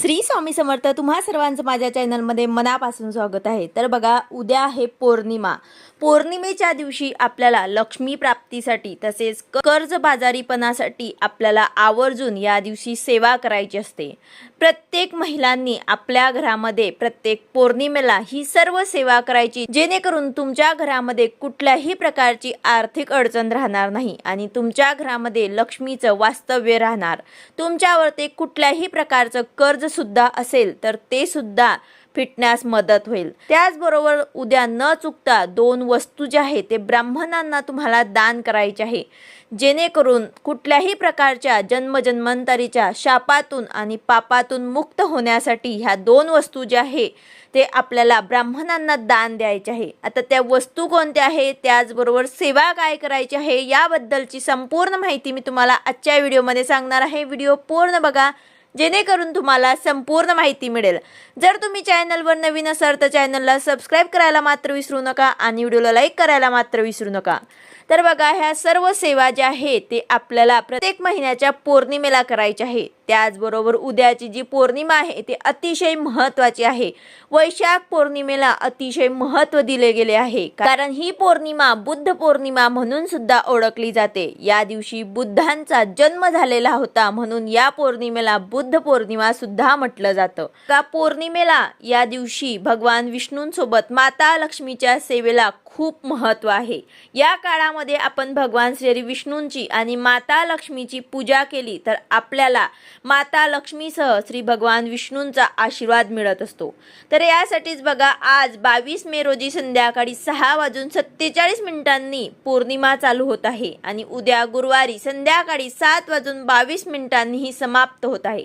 श्री स्वामी समर्थ तुम्हा सर्वांचं माझ्या चॅनलमध्ये मनापासून स्वागत आहे. तर बघा उद्या आहे पौर्णिमा. पौर्णिमेच्या दिवशी आपल्याला लक्ष्मी प्राप्तीसाठी तसेच कर्जबाजारीपणासाठी आपल्याला आवर्जून या दिवशी सेवा करायची असते. प्रत्येक महिलांनी आपल्या घरामध्ये प्रत्येक पौर्णिमेला ही सर्व सेवा करायची जेणेकरून तुमच्या घरामध्ये कुठल्याही प्रकारची आर्थिक अडचण राहणार नाही आणि तुमच्या घरामध्ये लक्ष्मीचं वास्तव्य राहणार. तुमच्यावरती कुठल्याही प्रकारचं कर्ज सुद्धा असेल तर ते सुद्धा फिटण्यास मदत होईल. त्याचबरोबर उद्या न चुकता दोन वस्तू ज्या आहेत ते ब्राह्मणांना तुम्हाला दान करायचे आहे. जेणेकरून कुठल्याही प्रकारच्या जन्मजन्मांतरीच्या शापातून आणि पापातून मुक्त होण्यासाठी ह्या दोन वस्तू ज्या आहे ते आपल्याला ब्राह्मणांना दान द्यायचे आहे. आता त्या वस्तू कोणत्या आहे त्याचबरोबर सेवा काय करायची आहे याबद्दलची संपूर्ण माहिती मी तुम्हाला आजच्या व्हिडिओमध्ये सांगणार आहे. व्हिडिओ पूर्ण बघा. जेणेकरून तुम्हाला संपूर्ण माहिती मिळेल. जर तुम्ही चॅनलवर नवीन असाल तर चॅनलला सबस्क्राईब करायला मात्र विसरू नका आणि व्हिडिओला लाईक करायला मात्र विसरू नका. तर बघा ह्या सर्व सेवा ज्या आहेत ते आपल्याला प्रत्येक महिन्याच्या पौर्णिमेला करायच्या आहे. त्याचबरोबर उद्याची जी पौर्णिमा आहे ती अतिशय महत्त्वाची आहे. वैशाख पौर्णिमेला अतिशय महत्त्व दिले गेले आहे. कारण ही पौर्णिमा बुद्ध पौर्णिमा म्हणून सुद्धा ओळखली जाते. या दिवशी बुद्धांचा जन्म झालेला होता म्हणून या पौर्णिमेला बुद्ध पौर्णिमा सुद्धा म्हटलं जातं. का पौर्णिमेला या दिवशी भगवान विष्णूंसोबत माता लक्ष्मीच्या सेवेला खूप महत्त्व आहे. या काळामध्ये आपण भगवान श्री विष्णूंची आणि माता लक्ष्मीची पूजा केली तर आपल्याला माता लक्ष्मीसह श्री भगवान विष्णूंचा आशीर्वाद मिळत असतो. तर यासाठीच बघा आज बावीस मे रोजी संध्याकाळी सहा वाजून सत्तेचाळीस मिनिटांनी पौर्णिमा चालू होत आहे आणि उद्या गुरुवारी संध्याकाळी सात वाजून बावीस मिनिटांनी ही समाप्त होत आहे.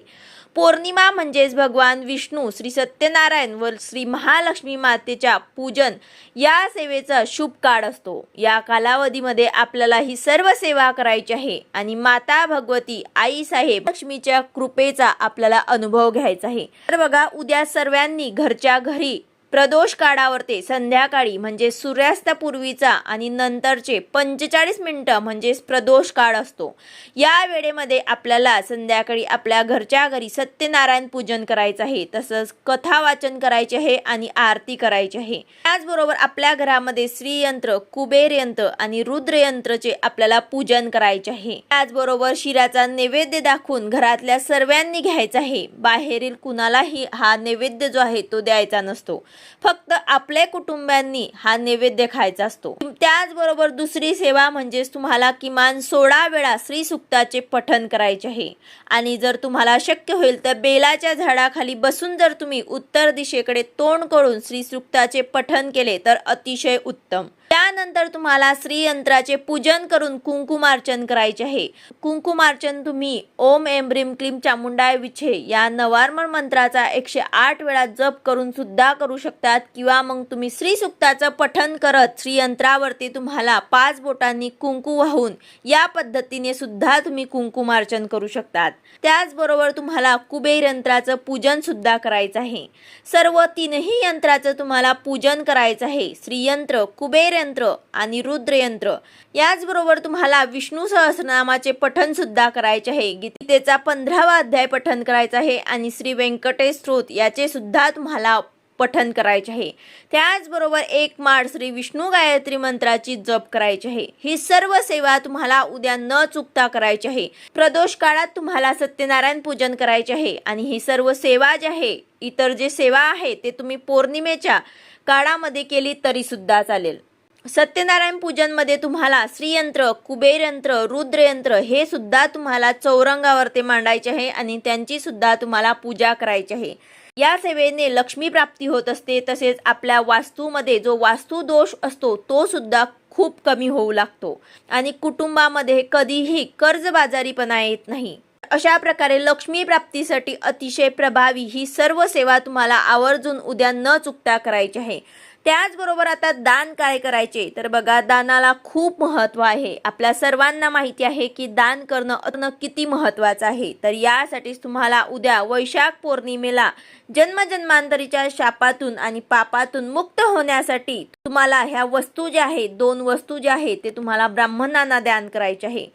पौर्णिमा म्हणजेच भगवान विष्णू श्री सत्यनारायण व श्री महालक्ष्मी मातेच्या पूजन या सेवेचा शुभ काळ असतो. या कालावधीमध्ये आपल्याला ही सर्व सेवा करायची आहे आणि माता भगवती आई साहेब लक्ष्मीच्या कृपेचा आपल्याला अनुभव घ्यायचा आहे. तर बघा उद्या सर्वांनी घरच्या घरी प्रदोष काळावरते संध्याकाळी म्हणजे सूर्यास्तापूर्वीचा आणि नंतरचे पंचेचाळीस मिनिटं म्हणजेच प्रदोष काळ असतो. या वेळेमध्ये आपल्याला संध्याकाळी आपल्या घरच्या घरी सत्यनारायण पूजन करायचं आहे तसंच कथा वाचन करायचे आहे आणि आरती करायची आहे. त्याचबरोबर आपल्या घरामध्ये श्रीयंत्र कुबेर यंत्र आणि रुद्रयंत्रचे आपल्याला पूजन करायचे आहे. त्याचबरोबर शिराचा नैवेद्य दाखवून घरातल्या सर्वांनी घ्यायचा आहे. बाहेरील कुणालाही हा नैवेद्य जो आहे तो द्यायचा नसतो. फक्त आपल्या कुटुंबियांनी हा नैवेद्य खायचा असतो. त्याचबरोबर दुसरी सेवा म्हणजेच तुम्हाला किमान सोळा वेळा श्री सुक्ताचे पठन करायचे आहे. आणि जर तुम्हाला शक्य होईल तर बेलाच्या झाडाखाली बसून जर तुम्ही उत्तर दिशेकडे तोंड करून श्री सुक्ताचे पठन केले तर अतिशय उत्तम. त्यानंतर तुम्हाला श्रीयंत्राचे पूजन करून कुंकुमार्चन करायचे आहे. कुंकुमार्चन तुम्ही ओम एम ब्रीम क्लीम चामुंडाय विछे या नवार्मण मंत्राचा एकशे आठ वेळा जप करून सुद्धा करू शकतात. किंवा मग तुम्ही श्री सुक्ताचं पठन करत श्रीयंत्रावरती तुम्हाला पाच बोटांनी कुंकू वाहून या पद्धतीने सुद्धा तुम्ही कुंकुमार्चन करू शकतात. त्याचबरोबर तुम्हाला कुबेर यंत्राचं पूजन सुद्धा करायचं आहे. सर्व तीनही यंत्राचं तुम्हाला पूजन करायचं आहे. श्रीयंत्र कुबेर यंत्र आणि रुद्रयंत्र. याचबरोबर तुम्हाला विष्णू सहस्रनामाचे पठन सुद्धा करायचे आहे. गीतेचा पंधरावा अध्याय पठन करायचा आहे आणि श्री व्यंकटेश स्त्रोत याचे सुद्धा तुम्हाला पठन करायचे आहे. त्याचबरोबर एक माळ श्री विष्णू गायत्री मंत्राची जप करायची आहे. ही सर्व सेवा तुम्हाला उद्या न चुकता करायची आहे. प्रदोष काळात तुम्हाला सत्यनारायण पूजन करायचे आहे आणि ही सर्व सेवा जी आहे इतर जे सेवा आहे ते तुम्ही पौर्णिमेच्या काळामध्ये केली तरी सुद्धा चालेल. सत्यनारायण पूजनमध्ये तुम्हाला श्रीयंत्र कुबेरयंत्र रुद्रयंत्र हे सुद्धा तुम्हाला चौरंगावर ते मांडायचे आहे आणि त्यांची सुद्धा तुम्हाला पूजा करायची आहे. या सेवेने लक्ष्मी प्राप्ती होत असते तसेच आपल्या वास्तूमध्ये जो वास्तू दोष असतो तो सुद्धा खूप कमी होऊ लागतो आणि कुटुंबामध्ये कधीही कर्जबाजारीपणा येत नाही. अशा प्रकारे लक्ष्मी प्राप्तीसाठी अतिशय प्रभावी ही सर्व सेवा तुम्हाला आवर्जून उद्या न चुकता करायची आहे. त्याचबरोबर आता दान काय करायचे? तर बघा दानाला खूप महत्त्व आहे. आपल्या सर्वांना माहिती आहे की दान करणं अतनं किती महत्त्वाचं आहे. तर यासाठीच तुम्हाला उद्या वैशाख पौर्णिमेला जन्मजन्मांतरीच्या शापातून आणि पापातून मुक्त होण्यासाठी तुम्हाला ह्या वस्तू ज्या आहेत दोन वस्तू ज्या आहेत ते तुम्हाला ब्राह्मणांना दान करायचे आहे.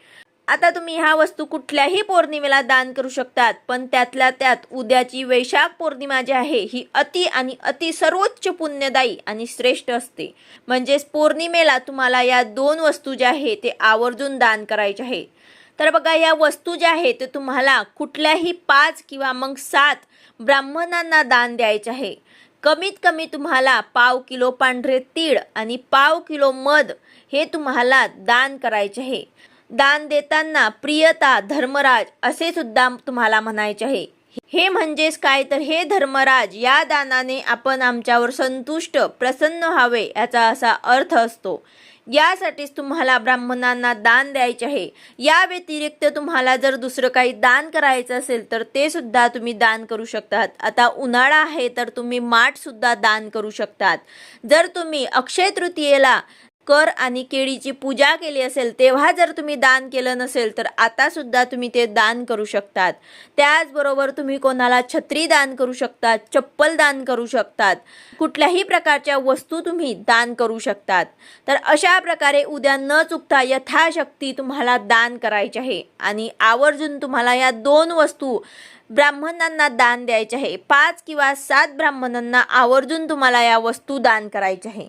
आता तुम्ही ह्या वस्तू कुठल्याही पौर्णिमेला दान करू शकतात पण त्यातल्या त्यात उद्याची वैशाख पौर्णिमा जी आहे ही अति आणि अति सर्वोच्च पुण्यदायी आणि श्रेष्ठ असते. म्हणजेच पौर्णिमेला तुम्हाला या दोन वस्तू ज्या आहे ते आवर्जून दान करायचे आहे. तर बघा या वस्तू ज्या आहेत ते तुम्हाला कुठल्याही पाच किंवा मग सात ब्राह्मणांना दान द्यायचे आहे. कमीत कमी तुम्हाला पाव किलो पांढरे तीळ आणि पाव किलो मध हे तुम्हाला दान करायचे आहे. दान देताना प्रियता धर्मराज असे सुद्धा तुम्हाला म्हणायचे आहे. हे म्हणजेच काय? तर हे धर्मराज या दानाने आपण आमच्यावर संतुष्ट प्रसन्न व्हावे याचा असा अर्थ असतो. यासाठीच तुम्हाला ब्राह्मणांना दान द्यायचे आहे. या व्यतिरिक्त तुम्हाला जर दुसरं काही दान करायचं असेल तर ते सुद्धा तुम्ही दान करू शकतात. आता उन्हाळा आहे तर तुम्ही माठ सुद्धा दान करू शकतात. जर तुम्ही अक्षय तृतीयेला कर आणि केळीची पूजा केली असेल तेव्हा जर तुम्ही दान केलं नसेल तर आता सुद्धा तुम्ही ते दान करू शकतात. त्याचबरोबर तुम्ही कोणाला छत्री दान करू शकतात चप्पल दान करू शकतात कुठल्याही प्रकारच्या वस्तू तुम्ही दान करू शकतात. तर अशा प्रकारे उद्या न चुकता यथाशक्ती तुम्हाला दान करायचे आहे आणि आवर्जून तुम्हाला या दोन वस्तू ब्राह्मणांना दान द्यायचे आहे. पाच किंवा सात ब्राह्मणांना आवर्जून तुम्हाला या वस्तू दान करायच्या आहे.